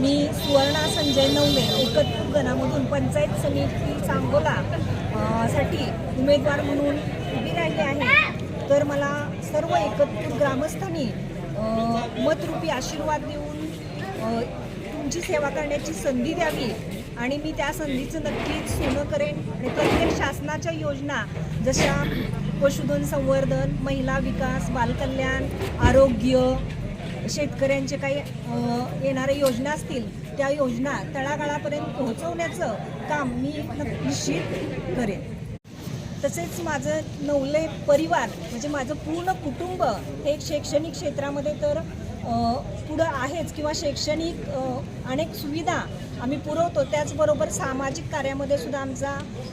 मी सुवर्णा संजय नवले एकत्रित गणामधून पंचायत समिती सांगोला साठी उमेदवार म्हणून उभी राहिली आहे. तर मला सर्व एकत्र ग्रामस्थांनी मतरूपी आशीर्वाद देऊन तुमची सेवा करण्याची संधी द्यावी. आणि मी त्या संधीचं नक्कीच सोनं करेन. आणि प्रत्येक शासनाच्या योजना जशा पशुधन संवर्धन महिला विकास बालकल्याण आरोग्य शेतकऱ्यांचे काही येणाऱ्या योजना असतील त्या योजना तळागाळापर्यंत पोहोचवण्याचं काम मी निश्चित करेन. तसेच माझं नवले परिवार म्हणजे माझं पूर्ण कुटुंब हे शैक्षणिक क्षेत्रामध्ये तर पुढं आहेच किंवा शैक्षणिक अनेक सुविधा आम्ही पुरवतो. त्याचबरोबर सामाजिक कार्यामध्ये सुद्धा आमचा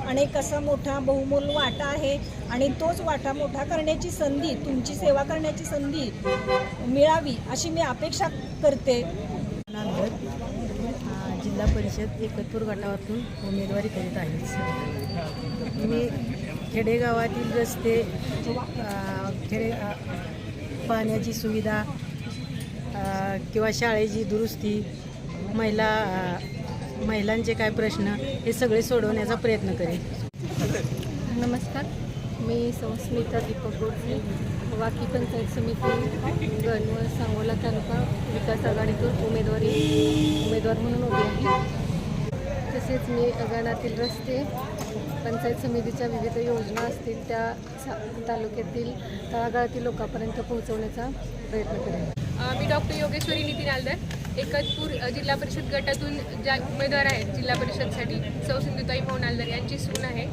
अनेक असा मोठा बहुमोल वाटा आहे आणि तोच वाटा मोठा करण्याची संधी तुमची सेवा करण्याची संधी मिळावी अशी मी अपेक्षा करते. जिल्हा परिषद एकतपूर गटातून उमेदवारी करीत आहे. मी खेडेगावातील रस्ते खेडे पाण्याची सुविधा किंवा शाळेची दुरुस्ती महिला महिलांचे काय प्रश्न हे सगळे सोडवण्याचा प्रयत्न करेन. नमस्कार. मी संस्मिता दीपक गोडसे वाकी पंचायत समिती गण व सांगोला तालुका विकास आघाडीतून उमेदवारी उमेदवार म्हणून उभी आहे. तसेच मी अगाणातील रस्ते पंचायत समितीच्या विविध योजना असतील त्या सा तालुक्यातील तळागाळातील लोकांपर्यंत पोहोचवण्याचा प्रयत्न करेन. मी डॉक्टर योगेश्वरी नितीन आलदर एकतपूर जिल्हा परिषद गटातून ज्या उमेदवार आहेत जिल्हा परिषदसाठी सौ सिंधुताई मोहन आलदर यांची सून आहे.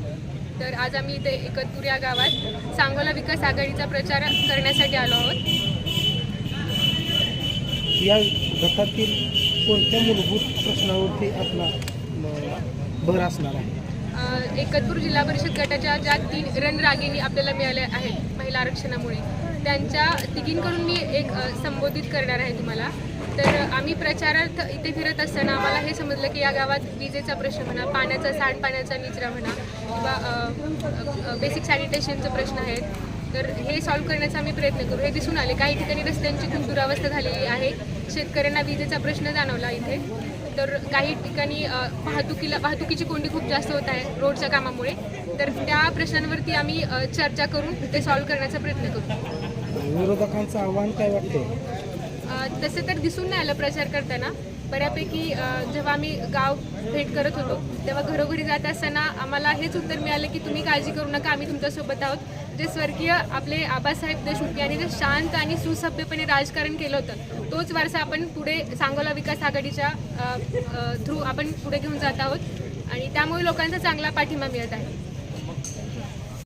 तर आज आम्ही इथे एकतपूर या गावात सांगोला विकास आघाडीचा प्रचार करण्यासाठी आलो आहोत. या गटातील कोणत्या मूलभूत प्रश्नावरती आपला भर असणार आहे? एकतपूर जिल्हा परिषद गटाच्या ज्या तीन रणरागिणी आपल्याला मिळाल्या आहेत महिला आरक्षणामुळे त्यांच्या तिघींकडून मी एक संबोधित करणार आहे तुम्हाला. तर आम्ही प्रचारार्थ इथे फिरत असताना आम्हाला हे समजलं की या गावात विजेचा प्रश्न म्हणा पाण्याचा सांडपाण्याचा निचरा म्हणा किंवा बेसिक सॅनिटेशनचे प्रश्न आहेत. तर हे सॉल्व्ह करण्याचा आम्ही प्रयत्न करू. हे दिसून आले. काही ठिकाणी रस्त्यांची खूप दुरावस्था झालेली आहे. शेतकऱ्यांना विजेचा प्रश्न जाणवला इथे. तर काही ठिकाणी वाहतुकीला वाहतुकीची कोंडी खूप जास्त होत आहे रोडच्या कामामुळे. तर त्या प्रश्नांवरती आम्ही चर्चा करून ते सॉल्व्ह करण्याचा प्रयत्न करू. विरोधकांचं आव्हान काय वाटतं तसं तर दिसून नाही आलं प्रचार करताना. बऱ्यापैकी जेव्हा आम्ही गाव भेट करत होतो तेव्हा घरोघरी जात असताना आम्हाला हेच उत्तर मिळालं की तुम्ही काळजी करू नका आम्ही तुमच्यासोबत आहोत. जे स्वर्गीय आपले आबासाहेब देशमुख यांनी जे शांत आणि सुसभ्यपणे राजकारण केलं होतं तोच वारसा आपण पुढे सांगोला विकास आघाडीच्या थ्रू आपण पुढे घेऊन जात आहोत. आणि त्यामुळे लोकांचा चांगला पाठिंबा मिळत आहे.